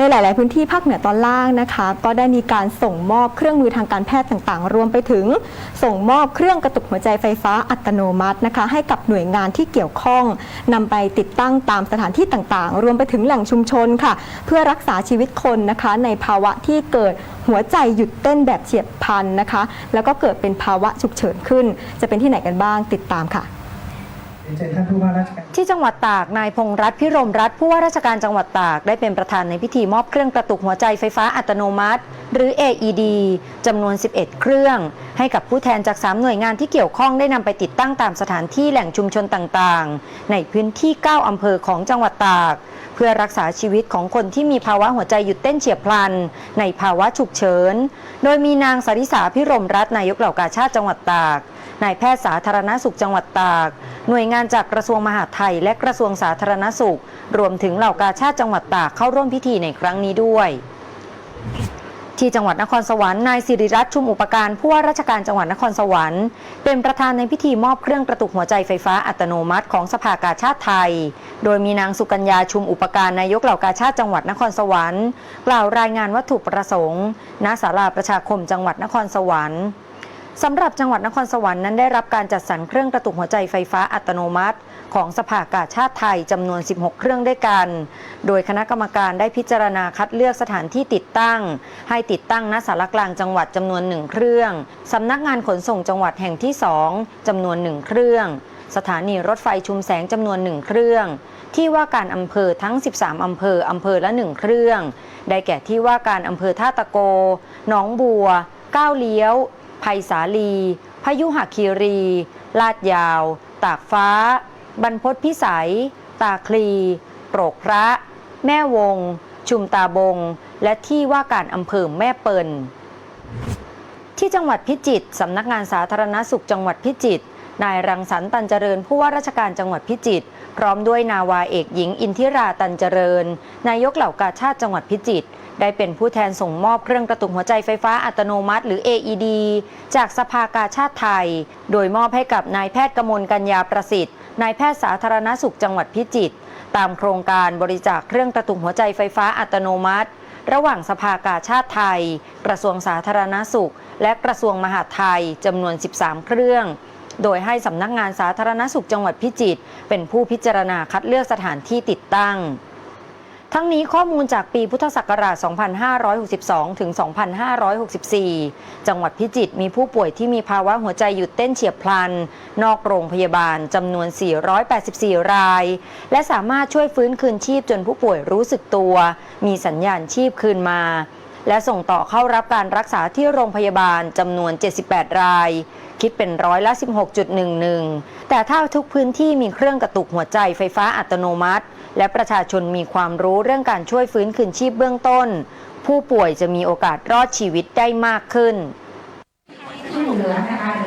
ในหลาย ๆ พื้นที่ภาคเหนือตอนล่างนะคะ ก็ได้มีการส่งมอบเครื่องมือทางการแพทย์ต่าง ๆ รวมไปถึง ส่งมอบเครื่องกระตุกหัวใจไฟฟ้าอัตโนมัตินะคะ ให้กับหน่วยงานที่เกี่ยวข้องนำไปติดตั้งตามสถานที่ต่าง ๆ รวมไปถึงแหล่งชุมชนค่ะ เพื่อรักษาชีวิตคนนะคะ ในภาวะที่เกิดหัวใจหยุดเต้นแบบเฉียบพลันนะคะ แล้วก็เกิดเป็นภาวะฉุกเฉินขึ้น จะเป็นที่ไหนกันบ้างติดตามค่ะ ที่จังหวัดตาก นายพงษ์รัตน์พิรมรัตน์ผู้ว่าราชการจังหวัดตากได้เป็นประธานในพิธีมอบเครื่องกระตุกหัวใจไฟฟ้าอัตโนมัติ หรือ AED จำนวน 11 เครื่อง ให้กับผู้แทนจาก 3 หน่วยงานที่เกี่ยวข้องได้นำไปติดตั้งตามสถานที่แหล่งชุมชนต่างๆ ในพื้นที่ 9 อำเภอของจังหวัดตาก เพื่อรักษาชีวิตของคนที่มีภาวะหัวใจหยุดเต้นเฉียบพลัน ในภาวะฉุกเฉิน โดยมีนางสริสาพิรมรัตนายกเหล่ากาชาติจังหวัดตาก นายแพทย์สาธารณสุขจังหวัดตาก หน่วยงานจากกระทรวงมหาดไทย และกระทรวงสาธารณสุข รวมถึงเหล่ากาชาติจังหวัดตากเข้าร่วมพิธีในครั้งนี้ด้วยที่จังหวัดนครสวรรค์นายสิริรัตน์ชุมอุปการผู้ว่าราชการจังหวัดนครสวรรค์เป็นประธานในพิธีมอบเครื่องกระตุกหัวใจไฟฟ้าอัตโนมัติของสภากาชาติไทย โดยมีนางสุกัญญาชุมอุปการนายกเหล่ากาชาติจังหวัดนครสวรรค์ กล่าวรายงานวัตถุประสงค์ณศาลาประชาคมจังหวัดนครสวรรค์ สำหรับจังหวัดนครสวรรค์นั้นได้รับการจัดสรรเครื่องกระตุกหัวใจไฟฟ้าอัตโนมัติ ของสภากาชาติไทยจำนวน 16 เครื่องด้วยกัน โดยคณะกรรมการได้พิจารณาคัดเลือกสถานที่ติดตั้ง ให้ติดตั้งณสารกลางจังหวัดจำนวนหนึ่งเครื่องสำนักงานขนส่งจังหวัดแห่งที่ 2จำนวนหนึ่งเครื่อง สถานีรถไฟชุมแสงจำนวนหนึ่งเครื่องที่ว่าการอำเภอทั้ง 13 อำเภอ อำเภอละหนึ่งเครื่อง ได้แก่ที่ว่าการอำเภอท่าตะโก หนองบัว ก้าวเลี้ยว ไผ่สาลี พยุหคีรี ลาดยาว ตากฟ้า บรรพตพิสัย ตาคลี โปรกพระ แม่วง ชุมตาบง และที่ว่าการอำเภอแม่เปิลที่จังหวัดพิจิตรสำนักงานสาธารณสุขจังหวัดพิจิตรนายรังสรรค์ตันเจริญผู้ว่าราชการจังหวัดพิจิตรพร้อมด้วยนาวาเอกหญิงอินทิราตันเจริญ นายกเหล่ากาชาติจังหวัดพิจิตร ได้เป็นผู้แทนส่งมอบเครื่องกระตุกหัวใจไฟฟ้าอัตโนมัติ หรือ AED จากสภากาชาติไทย โดยมอบให้กับนายแพทย์กมลกัญญาประสิทธิ์ นายแพทย์สาธารณสุขจังหวัดพิจิตร ตามโครงการบริจาคเครื่องกระตุกหัวใจไฟฟ้าอัตโนมัติ ระหว่างสภากาชาติไทย กระทรวงสาธารณสุข และกระทรวงมหาดไทยจำนวน 13 เครื่องโดยให้สำนักงานสาธารณสุขจังหวัดพิจิตรเป็นผู้พิจารณาคัดเลือกสถานที่ติดตั้ง ทั้งนี้ข้อมูลจากปีพุทธศักราช 2562 ถึง 2564 จังหวัดพิจิตรมีผู้ป่วยที่มีภาวะหัวใจหยุดเต้นเฉียบพลัน นอกโรงพยาบาลจำนวน 484 ราย และสามารถช่วยฟื้นคืนชีพจนผู้ป่วยรู้สึกตัว มีสัญญาณชีพคืนมา และส่งต่อเข้ารับการรักษาที่โรงพยาบาลจำนวน 78 ราย คิดเป็นร้อยละ 16.11 แต่ถ้าทุกพื้นที่มีเครื่องกระตุกหัวใจไฟฟ้าอัตโนมัติ และประชาชนมีความรู้เรื่องการช่วยฟื้นคืนชีพเบื้องต้น ผู้ป่วยจะมีโอกาสรอดชีวิตได้มากขึ้นช่เหลือนะคะ